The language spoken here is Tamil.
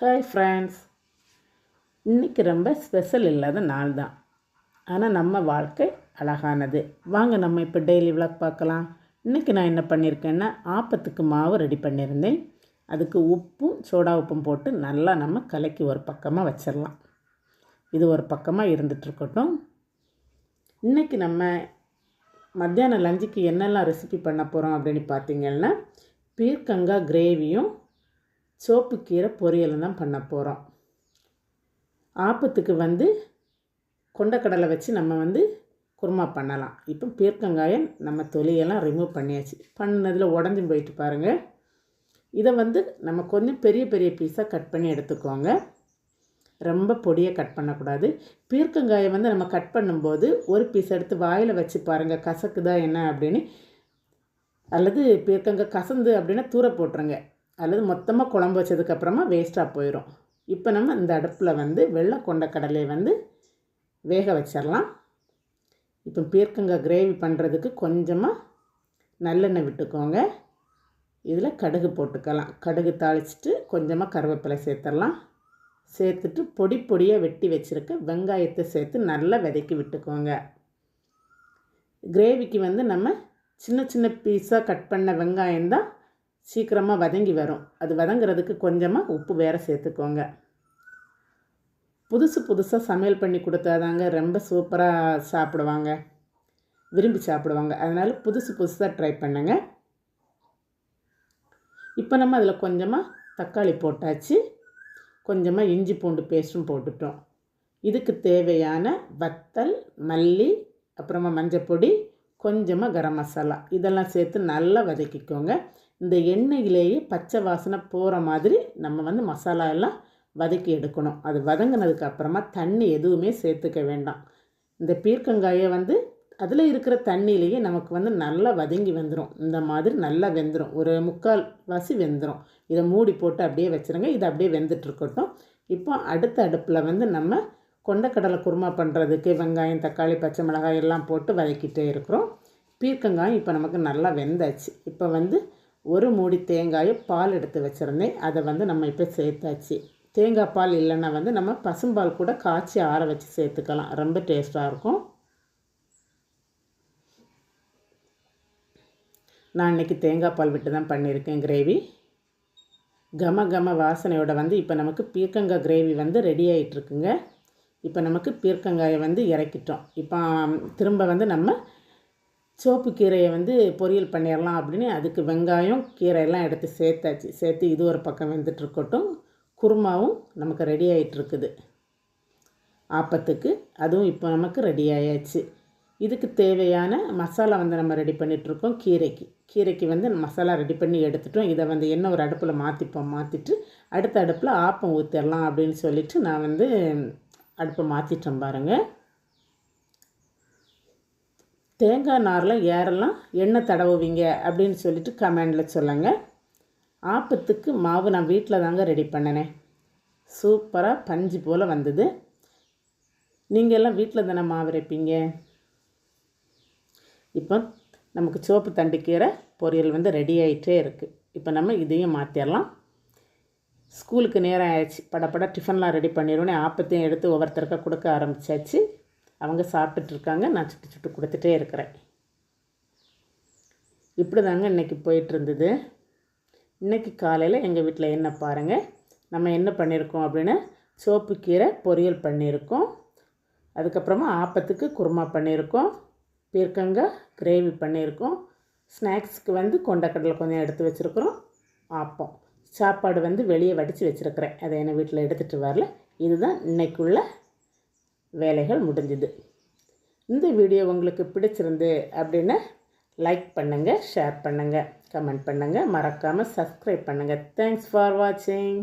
ஹாய் ஃப்ரெண்ட்ஸ் இன்றைக்கி ரொம்ப ஸ்பெஷல் இல்லாத நாள் தான். ஆனால் நம்ம வாழ்க்கை அழகானது. வாங்க நம்ம இப்போ டெய்லி விளாக் பார்க்கலாம். இன்றைக்கி நான் என்ன பண்ணியிருக்கேன்னா ஆப்பத்துக்கு மாவு ரெடி பண்ணியிருந்தேன் அதுக்கு உப்பும் சோடா உப்பும் போட்டு நல்லா நம்ம கலக்கி ஒரு பக்கமாக வச்சிடலாம் இது ஒரு பக்கமாக இருந்துகிட்ருக்கட்டும் இன்றைக்கி நம்ம மத்தியானம் லஞ்சுக்கு என்னெல்லாம் ரெசிபி பண்ண போகிறோம் அப்படின்னு பார்த்தீங்கன்னா பீர்க்கங்காய் கிரேவியும் சோப்பு கீரை பொரியலும் தான் பண்ண போகிறோம் ஆப்பத்துக்கு வந்து கொண்டக்கடலை வச்சு நம்ம வந்து குருமா பண்ணலாம். இப்போ பீர்க்கங்காயம் நம்ம தொலியெல்லாம் ரிமூவ் பண்ணியாச்சு. பண்ணதில் உடஞ்சி போயிட்டு பாருங்கள் இதை வந்து நம்ம கொஞ்சம் பெரிய பெரிய பீஸாக கட் பண்ணி எடுத்துக்கோங்க. ரொம்ப பொடியாக கட் பண்ணக்கூடாது. பீர்க்கங்காயை வந்து நம்ம கட் பண்ணும்போது ஒரு பீஸ் எடுத்து வாயில் வச்சு பாருங்கள் கசக்குதா என்ன அப்படின்னு. அல்லது பீர்க்கங்காய் கசந்து அப்படின்னா தூர போட்டுருங்க. அல்லது மொத்தமாக குழம்பு வச்சதுக்கப்புறமா வேஸ்ட்டாக போயிடும் இப்போ நம்ம இந்த அடுப்பில் வந்து வெள்ளை கொண்ட கடலையை வந்து வேக வச்சிடலாம். இப்போ பீர்க்கங்காய் கிரேவி பண்ணுறதுக்கு கொஞ்சமாக நல்லெண்ணெய் விட்டுக்கோங்க. இதில் கடுகு போட்டுக்கலாம். கடுகு தாளிச்சிட்டு கொஞ்சமாக கருவேப்பிலை சேர்த்துடலாம். சேர்த்துட்டு பொடி பொடியாக வெட்டி வச்சுருக்க வெங்காயத்தை சேர்த்து நல்லா விதைக்கி விட்டுக்கோங்க. கிரேவிக்கு வந்து நம்ம சின்ன சின்ன பீஸாக கட் பண்ண வெங்காயம் தான் சீக்கிரமாக வதங்கி வரும். அது வதங்குறதுக்கு கொஞ்சமாக உப்பு வேறு சேர்த்துக்கோங்க. புதுசு புதுசாக சமையல் பண்ணி கொடுத்தாதாங்க ரொம்ப சூப்பராக சாப்பிடுவாங்க. விரும்பி சாப்பிடுவாங்க. அதனால் புதுசு புதுசாக ட்ரை பண்ணுங்க. இப்போ நம்ம அதில் கொஞ்சமாக தக்காளி போட்டாச்சு. கொஞ்சமாக இஞ்சி பூண்டு பேஸ்ட்டும் போட்டுட்டோம். இதுக்கு தேவையான வத்தல் மல்லி அப்புறமா மஞ்சப்பொடி கொஞ்சமாக கரம் மசாலா இதெல்லாம் சேர்த்து நல்லா வதக்கிக்கோங்க. இந்த எண்ணெயிலேயே பச்சை வாசனை போகிற மாதிரி நம்ம வந்து மசாலா எல்லாம் வதக்கி எடுக்கணும். அது வதங்கினதுக்கு அப்புறமா தண்ணி எதுவுமே சேர்த்துக்க வேண்டாம். இந்த பீர்க்கங்காயை வந்து அதில் இருக்கிற தண்ணியிலேயே நமக்கு வந்து நல்லா வதங்கி வந்துடும் இந்த மாதிரி நல்லா வெந்துடும் ஒரு முக்கால் வாசி வெந்துடும் இதை மூடி போட்டு அப்படியே வச்சுருங்க. இது அப்படியே வெந்துட்டுருக்கட்டும் இப்போ அடுத்த அடுப்பில் வந்து நம்ம கொண்டக்கடலை குருமா பண்ணுறதுக்கு வெங்காயம் தக்காளி பச்சை மிளகாய் எல்லாம் போட்டு வதக்கிட்டே இருக்கிறோம். பீர்க்கங்காயம் இப்போ நமக்கு நல்லா வெந்தாச்சு. இப்போ வந்து ஒரு மூடி தேங்காயை பால் எடுத்து வச்சுருந்தேன். அதை வந்து நம்ம இப்போ சேர்த்தாச்சு. தேங்காய் பால் இல்லைன்னா வந்து நம்ம பசும்பால் கூட காய்ச்சி ஆற வச்சு சேர்த்துக்கலாம். ரொம்ப டேஸ்ட்டாக இருக்கும். நான் இன்றைக்கி தேங்காய் பால் விட்டு தான் பண்ணியிருக்கேன் கிரேவி. கம கம வாசனையோட வந்து இப்போ நமக்கு பீர்க்கங்காய் கிரேவி வந்து ரெடி ஆகிட்டுருக்குங்க இப்போ நமக்கு பீர்க்கங்காயை வந்து இறக்கிட்டோம். இப்போ திரும்ப வந்து நம்ம சோப்பு கீரையை வந்து பொரியல் பண்ணிடலாம் அப்படின்னு அதுக்கு வெங்காயம் கீரையெல்லாம் எடுத்து சேர்த்தாச்சு. சேர்த்து இது ஒரு பக்கம் வெந்துட்டுருக்கட்டும் குருமாவும் நமக்கு ரெடி ஆகிட்டுருக்குது ஆப்பத்துக்கு அதுவும் இப்போ நமக்கு ரெடி ஆயாச்சு. இதுக்கு தேவையான மசாலா வந்து நம்ம ரெடி பண்ணிகிட்ருக்கோம் கீரைக்கு. கீரைக்கு வந்து மசாலா ரெடி பண்ணி எடுத்துட்டோம். இதை வந்து என்ன ஒரு அடுப்பில் மாற்றிப்போம் மாற்றிட்டு அடுத்த அடுப்பில் ஆப்பம் ஊற்றிடலாம் அப்படின்னு சொல்லிவிட்டு நான் வந்து அடுப்பை மாற்றிட்டேன் பாருங்கள் தேங்காய் நாரில் ஏறெல்லாம் எண்ணெய் தடவுவீங்க அப்படின்னு சொல்லிட்டு கமெண்டில் சொல்லுங்கள் ஆப்பத்துக்கு மாவு நான் வீட்டில் தாங்க ரெடி பண்ணினேன். சூப்பராக பஞ்சு போல் வந்தது. நீங்கள் எல்லாம் வீட்டில் தானே மாவு ரைப்பீங்க இப்போ நமக்கு சோப்பு தண்டுக்கீரை பொரியல் வந்து ரெடி ஆகிட்டே இருக்குது இப்போ நம்ம இதையும் மாற்றிடலாம் ஸ்கூலுக்கு நேரம் ஆயிடுச்சு. படப்பட டிஃபன்லாம் ரெடி பண்ணிடுவோன்னே ஆப்பத்தையும் எடுத்து ஒவ்வொருத்தருக்கா கொடுக்க ஆரம்பித்தாச்சு அவங்க சாப்பிட்டுட்ருக்காங்க. நான் சுட்டு சுட்டு கொடுத்துட்டே இருக்கிறேன். இப்படி தாங்க இன்றைக்கி போயிட்டுருந்தது இன்றைக்கி காலையில் எங்கள் வீட்டில் என்ன பாருங்கள் நம்ம என்ன பண்ணியிருக்கோம் அப்படின்னு சோப்பு கீரை பொரியல் பண்ணியிருக்கோம் அதுக்கப்புறமா ஆப்பத்துக்கு குருமா பண்ணியிருக்கோம் பீர்க்கங்காய் கிரேவி பண்ணியிருக்கோம் ஸ்நாக்ஸுக்கு வந்து கொண்டக்கடலை கொஞ்சம் எடுத்து வச்சுருக்குறோம். ஆப்பம். சாப்பாடு வந்து வெளியே வடித்து வச்சுருக்கிறேன். அதை என்ன வீட்டில் எடுத்துகிட்டு வரல. இதுதான் இன்றைக்குள்ளே வேலைகள் முடிஞ்சுது. இந்த வீடியோ உங்களுக்கு பிடிச்சிருந்து அப்படின்னா லைக் பண்ணுங்கள் ஷேர் பண்ணுங்கள் கமெண்ட் பண்ணுங்கள் மறக்காமல் சப்ஸ்கிரைப் பண்ணுங்கள் தேங்க்ஸ் ஃபார் வாட்சிங்